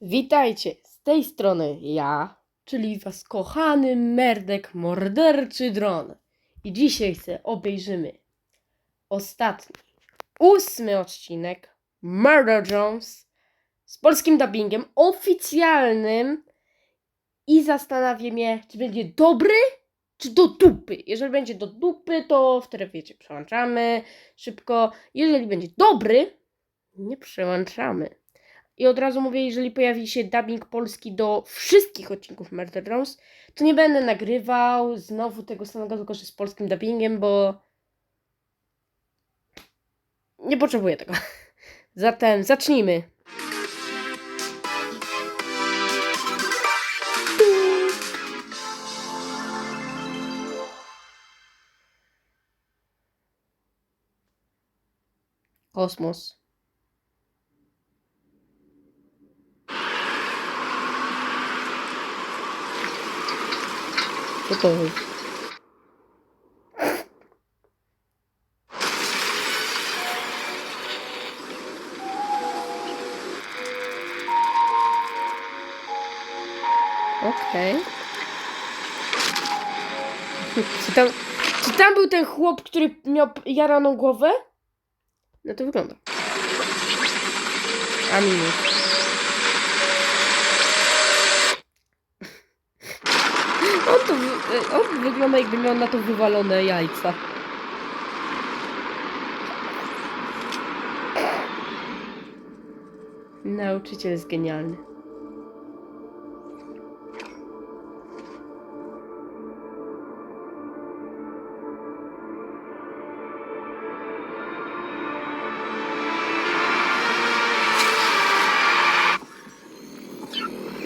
Witajcie, z tej strony ja, czyli was kochany merdek morderczy dron. I dzisiaj se obejrzymy ostatni, ósmy odcinek Murder Jones z polskim dubbingiem oficjalnym i zastanawiam się, czy będzie dobry, czy do dupy. Jeżeli będzie do dupy, to wtedy wiecie, przełączamy szybko. Jeżeli będzie dobry, nie przełączamy. I od razu mówię, jeżeli pojawi się dubbing polski do wszystkich odcinków Murder Drones, to nie będę nagrywał znowu tego samego, tylko że z polskim dubbingiem, bo nie potrzebuję tego. Zatem zacznijmy. Kosmos. Jest? Okej. Czy tam, czy tam był ten chłop, który miał jaraną głowę? No to wygląda. A minus. On, to, on wygląda jakby miał na to wywalone jajca. Nauczyciel jest genialny.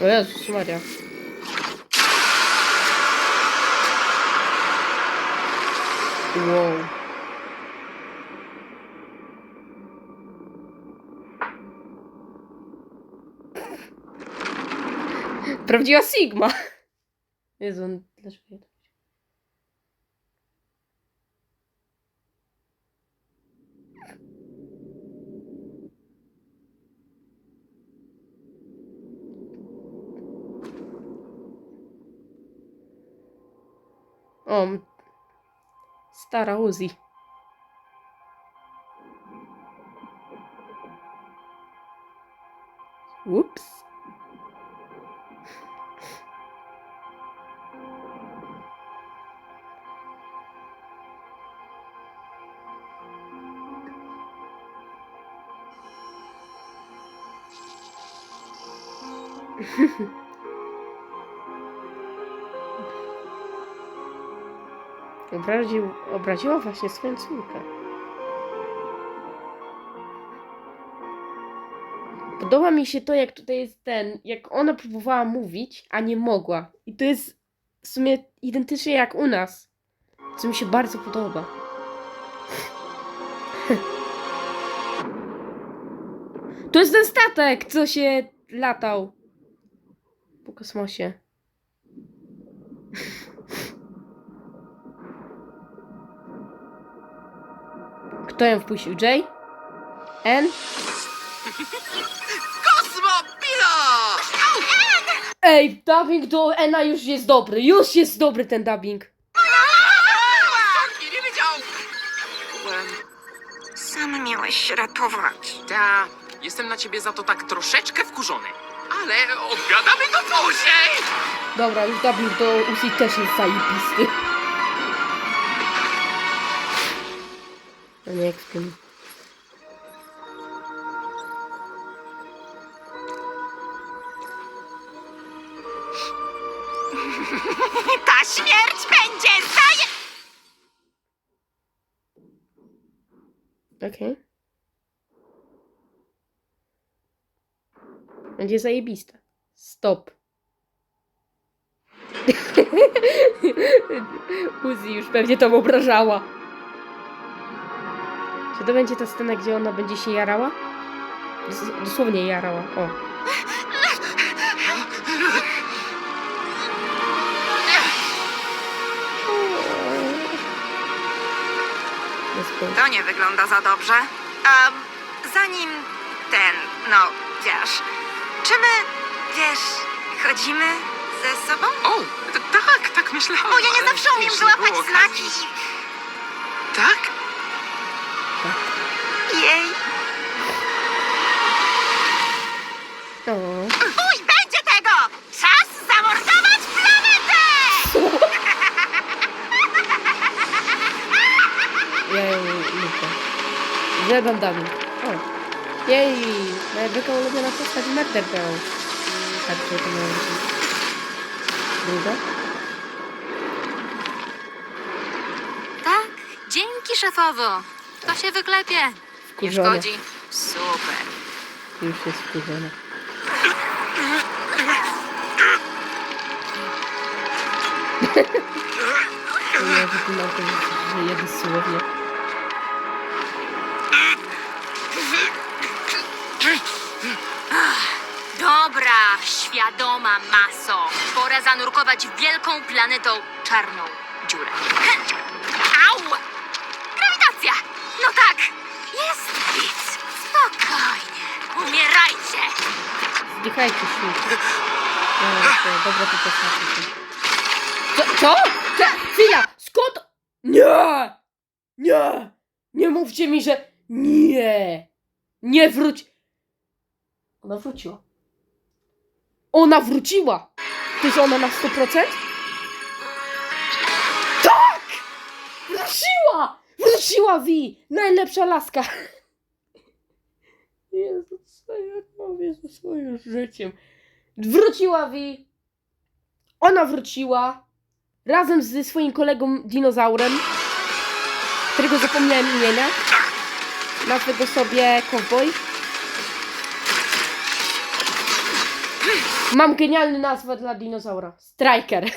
O Jezus Maria. Wow. Prawdziwa Sigma. Jezu, on- dlaczego ja to... staro-ruzi. Obraził, obraziła właśnie swoją córkę. Podoba mi się to, jak tutaj jest ten, jak ona próbowała mówić, a nie mogła. I to jest w sumie identycznie jak u nas. Co mi się bardzo podoba. To jest ten statek, co się latał po kosmosie. Ją wpuścił? Jay? N? Kosmopilo! Ej, dubbing do Ena już jest dobry. Już jest dobry ten dubbing. Nie, nie wiedział! Sam miałeś się ratować. Ta, jestem na ciebie za to tak troszeczkę wkurzony. Ale odgadamy to później! Dobra, już dubbing do Uzi też jest zajebisty. W tym. Ta śmierć będzie zaje... Okej. Będzie zajebista. Stop. Uzi już pewnie to obrażała. Czy to będzie ta scena, gdzie ona będzie się jarała? Dos- dosłownie jarała. O. To nie wygląda za dobrze. A zanim ten, no wiesz, Czy my, wiesz, chodzimy ze sobą? O, tak, tak myślałam. Bo ja nie zawsze umiem było znaki. Tak? Dubbing. O. Jej, wielka ulubiona postać Murder Girl. Tak, to to miało być. Druga? Tak, dzięki szefowo. To się wyklepie. Nie Wkurzona. szkodzi. Super. Już jest wkurzona. Ja wypinał to, że je dosłownie. Dobra, świadoma maso. Pora zanurkować wielką planetą czarną dziurę. Au! Grawitacja! No tak, jest nic. Spokojnie. Umierajcie! Zdychajcie się. No, to dobra, to się. Co? Co? Co? Chwila! Skąd? Nie! Nie! Nie mówcie mi, że... Nie! Nie wróć... Ona wróciła. Ona wróciła! To jest ona na 100%? Tak! Wróciła! Wróciła Wi! Najlepsza laska! Jezu, co ja robię ze swoim życiem? Wróciła Wi. Ona wróciła razem ze swoim kolegą dinozaurem, którego zapomniałem imienia. Nazwę go sobie Cowboy. Mam genialny nazwę dla dinozaura. Striker. Nie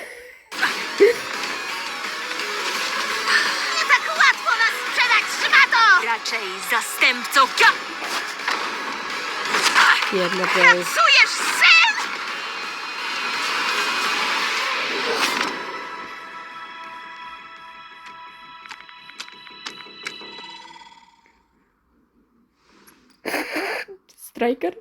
tak łatwo nas sprzedać, szmato! Raczej zastępcą ja! Jedna to jest. Pracujesz, syn? Striker?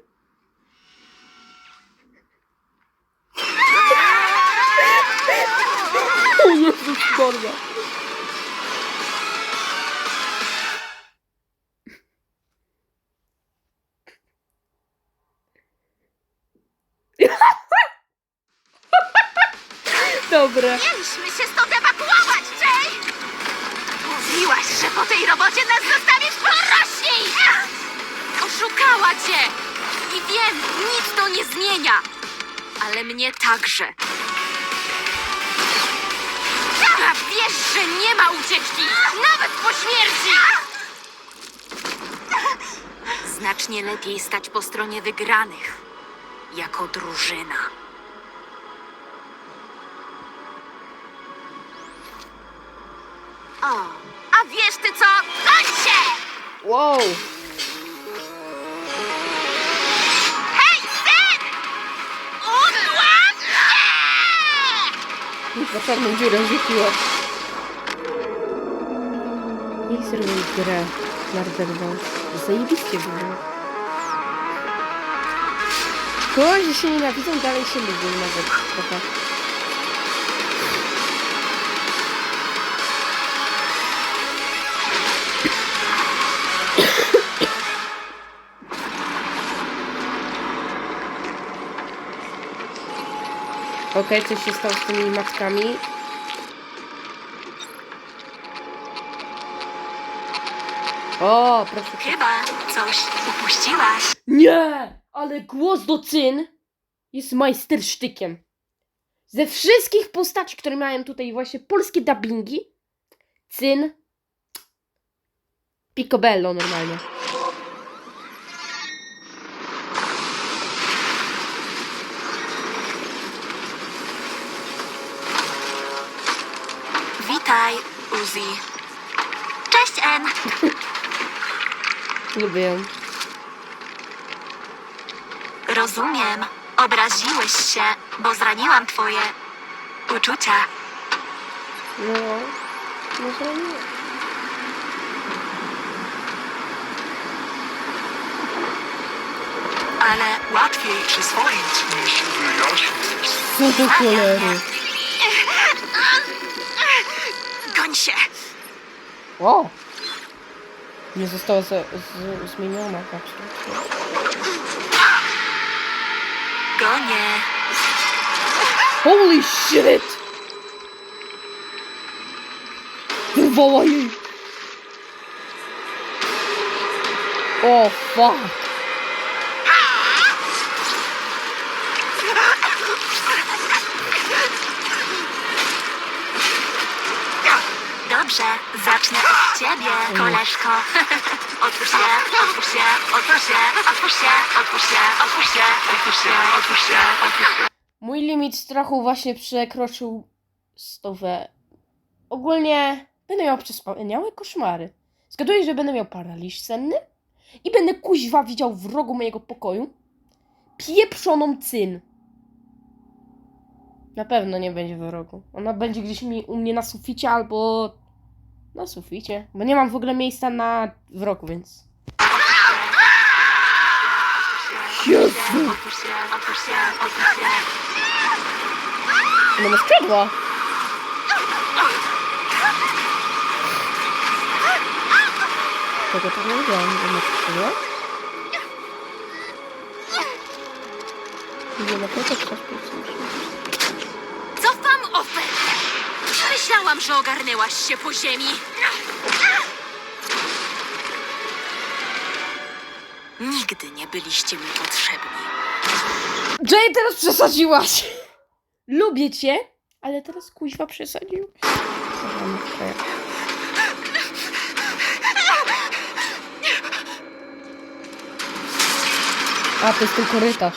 Mieliśmy się stąd ewakuować, Jay! Mówiłaś, że po tej robocie nas zostawisz porośli! Oszukała cię! I wiem, nic to nie zmienia. Ale mnie także. A wiesz, że nie ma ucieczki, nawet po śmierci! Znacznie lepiej stać po stronie wygranych, jako drużyna. O, a wiesz ty co? Goń się! Wow. Hej, syn! Udław się! Na czarną dziurę rzuciła. Jak zrobił grę Marderwą? Zajebiście było. Kogoś, że się nienawidzą, dalej się lubią nawet trochę. Okej, coś się stało z tymi matkami. O, proszę. Chyba coś upuściłaś. Nie! Ale głos do cyn jest majstersztykiem. Ze wszystkich postaci, które miałem tutaj właśnie polskie dubbingi, cyn Picobello normalnie. Witaj, Uzi. Cześć, En. Lubię ją. Rozumiem. Obraziłeś się, bo zraniłam twoje uczucia. No, może nie. ale łatwiej przyswoić niż wyjaśnić. Co do cholery? O! Nie została z, z, zmieniona absolutnie. Gonię! Holy shit! Wyrwała jej! O fuck! Dobrze, zacznę od ciebie, koleżko. Otwórz się, otwórz się, otwórz się, otwórz się, otwórz się, otwórz się, otwórz się, otwórz się, otwórz się. Mój limit strachu właśnie przekroczył stówę. Ogólnie będę miał wspaniałe koszmary. Zgaduję, że będę miał paraliż senny i będę kuźwa widział w rogu mojego pokoju pieprzoną cyn. Na pewno nie będzie w rogu. Ona będzie gdzieś mi, u mnie na suficie albo na suficie. Bo nie mam w ogóle miejsca na w rogu, więc. Jezu! Ona ma skrzydła. Tego to nie wiedziałam, że ma skrzydła. Nie ma tego coś Cofam ofertę. Myślałam, że ogarnęłaś się po ziemi. Nigdy nie byliście mi potrzebni. Jay, teraz przesadziłaś! Lubię cię, ale teraz kuźwa przesadził. A, to jest ten korytarz.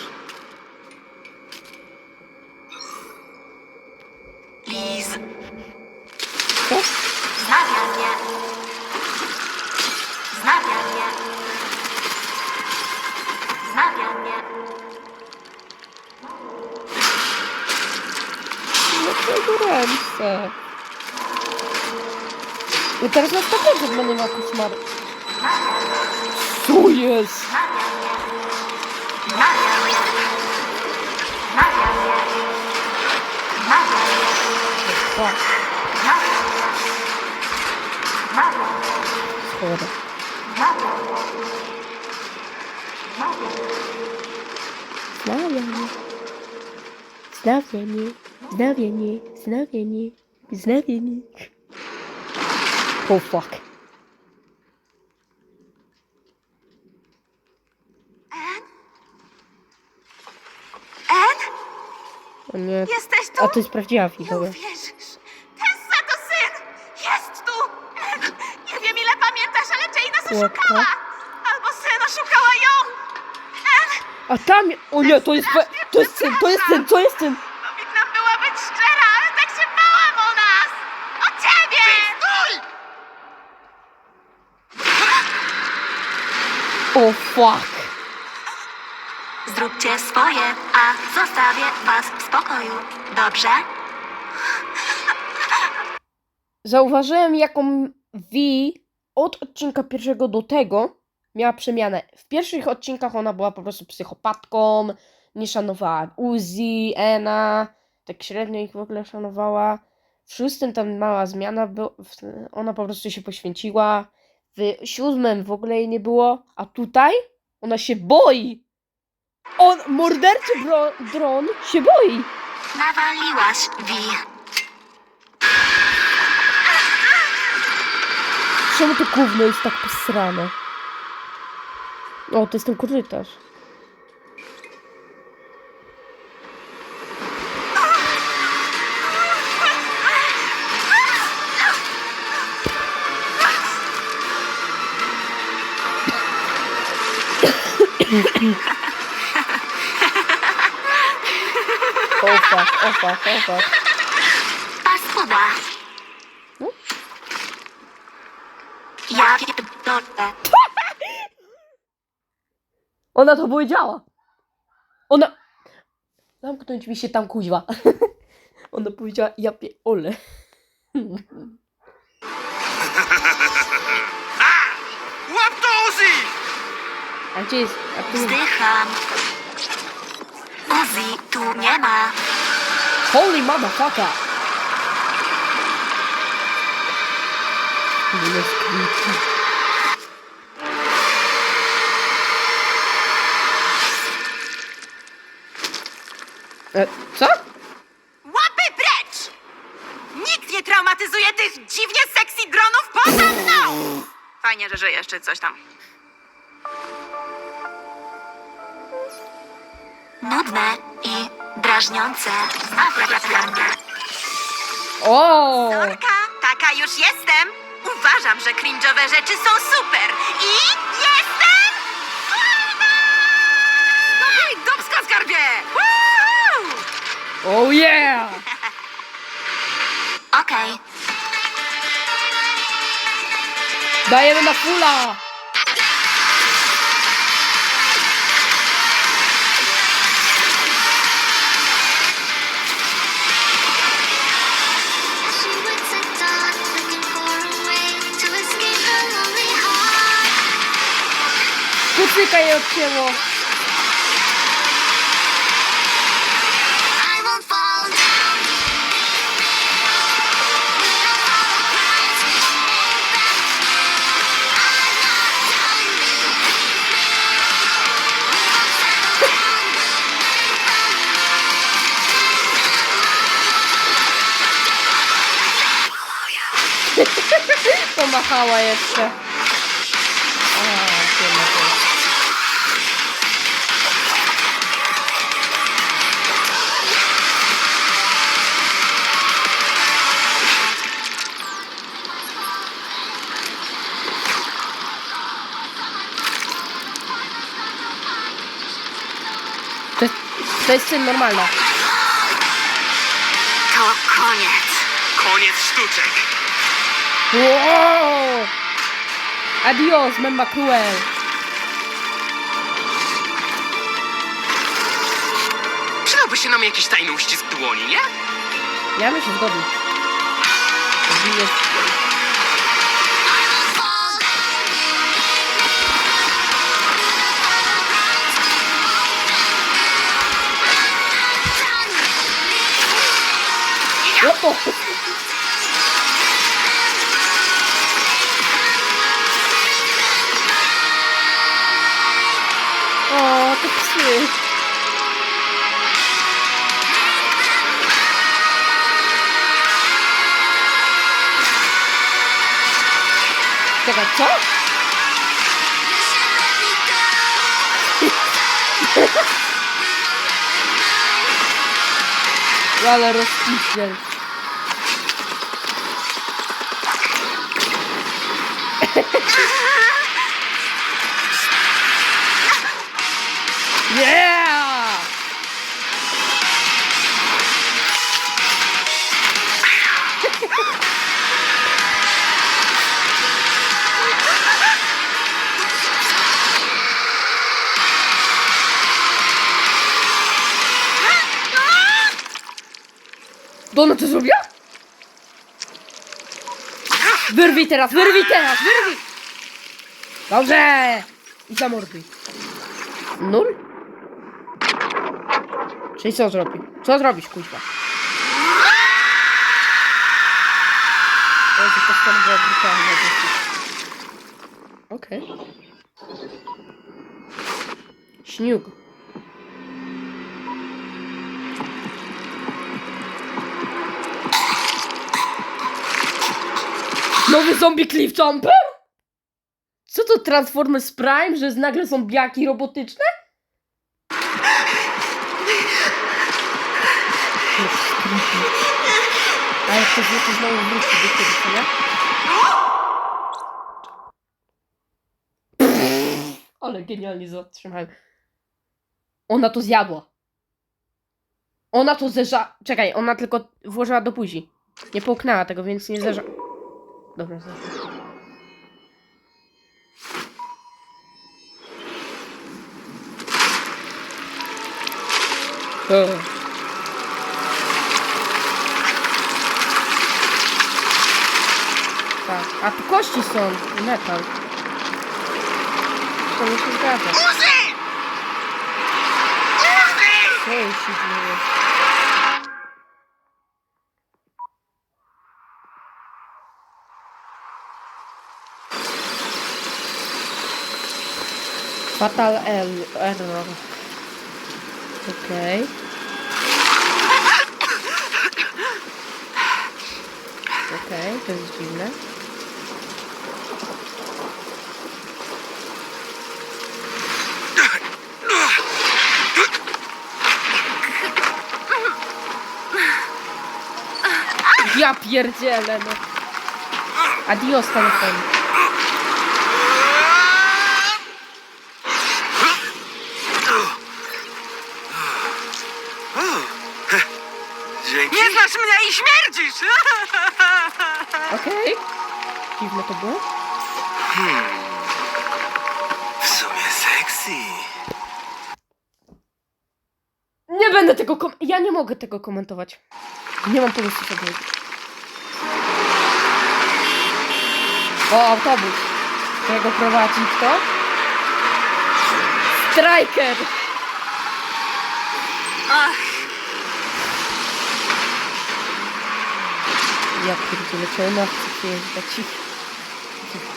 var. Suyuz. Скоро. Здравия. Здравия. Здравия. Здравия. Здравия. Oh fuck. O nie. jesteś tu? A to jest prawdziwa Nie uwierzysz. Tessa to syn! Jest tu! Nie wiem ile pamiętasz, ale Jane nas Słodka. oszukała! Albo syn oszukała ją! A tam... O nie, to jest... To jest syn, to jest syn, to jest syn. powinna była być szczera, ale tak się bałam o nas! O ciebie! Stój! O fuck. Zróbcie swoje, a zostawię was w spokoju. Dobrze? Zauważyłem, jaką V od odcinka pierwszego do tego miała przemianę. W pierwszych odcinkach ona była po prostu psychopatką, nie szanowała Uzi, Ena, tak średnio ich w ogóle szanowała. W szóstym tam mała zmiana, w- ona po prostu się poświęciła. W siódmym w ogóle jej nie było, a tutaj ona się boi. On, morderczy bro, dron się boi. Nawaliłaś, Vi. Czemu to gówno jest tak posrane? O, to jest ten korytarz. Fuck, o fuck, o fuck. Paskuda. No. Ja pierdolę. Ona to powiedziała. Ona... Zamknąć mi się tam kuźwa. Ona powiedziała, ja pie... ole. Łap to, Ozzy! A gdzie jest... A tu... Wzdycham. Fuzzy tu nie ma. Holy motherfucker! Ile. E, co? Łapy precz! Nikt nie traumatyzuje tych dziwnie sexy dronów poza mną! Fajnie, że żyjesz, czy coś tam. Nudne drażniące. O! Sorka, taka już jestem. Uważam, że cringe'owe rzeczy są super. I jestem... Hej, dubska skarbie! Woo! Oh yeah! Okej. Dajemy na fula! Куцикає от цього. Помахала я все. To jest syn normalna. To koniec. Koniec sztuczek. Wow! Adios, memma cruel. Przydałby się nam jakiś tajny uścisk dłoni, nie? Ja bym się zgodził. Jest... O, te psy. Czekaj, co? Ale rozpiciel. Yeah! Dona to zrobiła? Wyrwij teraz, wyrwij teraz, wyrwij! Dobrze! I zamorduj. Nul? Czyli co zrobi? Co zrobisz, kuźwa? Jezu, to stąd była brutalna dosyć. Okej. Śniug. Nowy zombie Cliff Jumper? To Transformers Prime, że nagle zombiaki robotyczne? A jak to wie, to znowu wróci do tego? Ale genialnie zatrzymałem. Ona to zjadła. Ona to zerza... Czekaj, ona tylko włożyła do buzi. Nie połknęła tego, więc nie zerza... Dobra. Tak, a tu kości są. i Metal. To mi się zgadza. Uzi! Uzi! Co się dzieje? Fatal error. Okej. Okej, to jest dziwne. Ja pierdzielę, no. Adios, telefon. Znasz mnie i śmierdzisz! Okej. Dziwne to było. W sumie sexy. Nie będę tego kom... Ja nie mogę tego komentować. Nie mam pomysłu, co powiedzieć. O, autobus. Którego prowadzi kto? Striker! Ach, Ja pierdzielę, czy ona chce przyjeżdżać ich?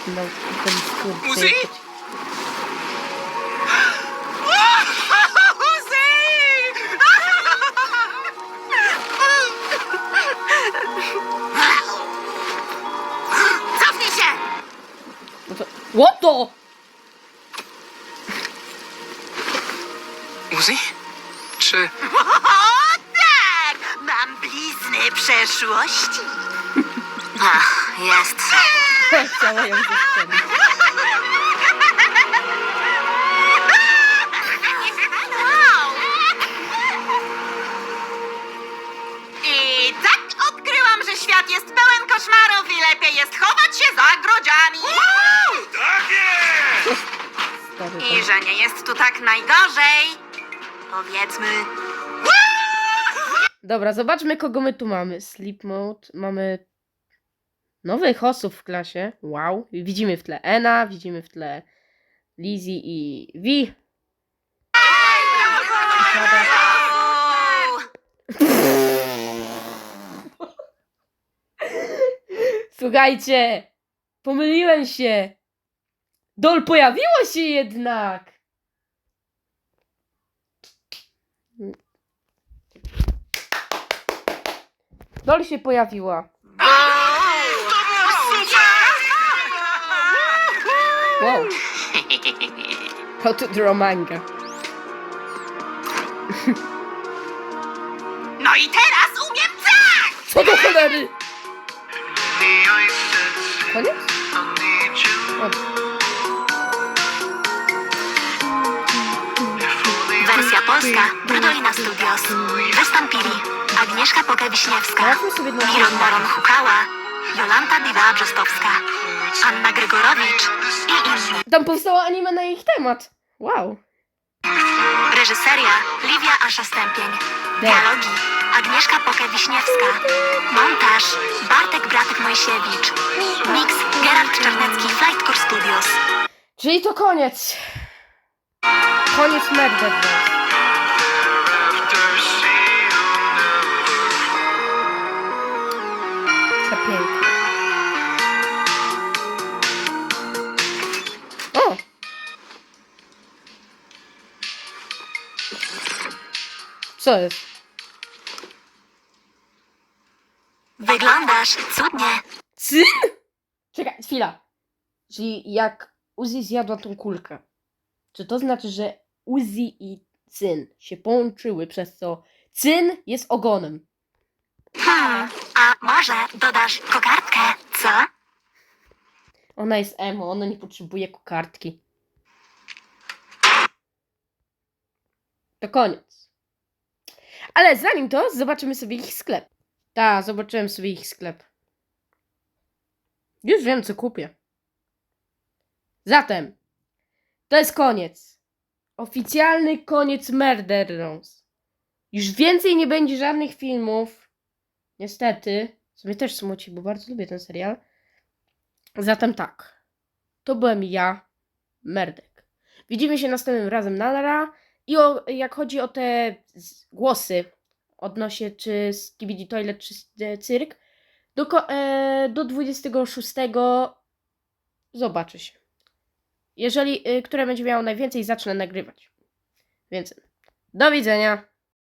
No, ten skurcz. Muzy? Cofnij się! No to... What the? Uzi? Czy... O tak! Mam blizny przeszłości. Ach, jest. Chciała ją zastrzelić. I tak odkryłam, że świat jest pełen koszmarów i lepiej jest chować się za grodziami. Tak jest! Stary, I że nie jest tu tak najgorzej. Powiedzmy. Dobra, zobaczmy kogo my tu mamy. Sleep mode, mamy nowych osób w klasie. Wow. Widzimy w tle Ena, widzimy w tle Lizzie i Vi. Słuchajcie, pomyliłem się. Dol pojawiło się jednak. Dol się pojawiła. Wow. How to draw manga. No i teraz umiem tak! Co do cholery? Koniec? O, Wersja polska, Brudolina Studios. Wystąpili Agnieszka Znalazłem sobie jedną Miron Moron Hukała, Jolanta Diwa-Brzostowska, Anna Grygorowicz i inni. Tam powstało anime na ich temat. Wow. Reżyseria Livia Asza Stępień. Dialogi Agnieszka Pokę-Wiśniewska. Montaż Bartek Bratek Mojsiewicz. Mix Gerard Czarnecki Flight Core Studios. Czyli to koniec. Koniec Murder Bros. Co jest? Wyglądasz cudnie. Cyn? Czekaj, chwila. Czyli jak Uzi zjadła tą kulkę, czy to znaczy, że Uzi i Cyn się połączyły, przez co Cyn jest ogonem? Hmm, a może dodasz kokardkę, co? Ona jest emo, ona nie potrzebuje kokardki. To koniec. Ale zanim to, zobaczymy sobie ich sklep. Tak, zobaczyłem sobie ich sklep. Już wiem, co kupię. Zatem, to jest koniec. Oficjalny koniec Murder. Już więcej nie będzie żadnych filmów. Niestety. Co mnie też smuci, bo bardzo lubię ten serial. Zatem tak. To byłem ja, Merdek. Widzimy się następnym razem na Lara. I o, jak chodzi o te głosy odnośnie czy Skibidi Toilet czy e, Cyrk, do, e, do 26 zobaczy się. Jeżeli, y, które będzie miało najwięcej, zacznę nagrywać. Więc do widzenia.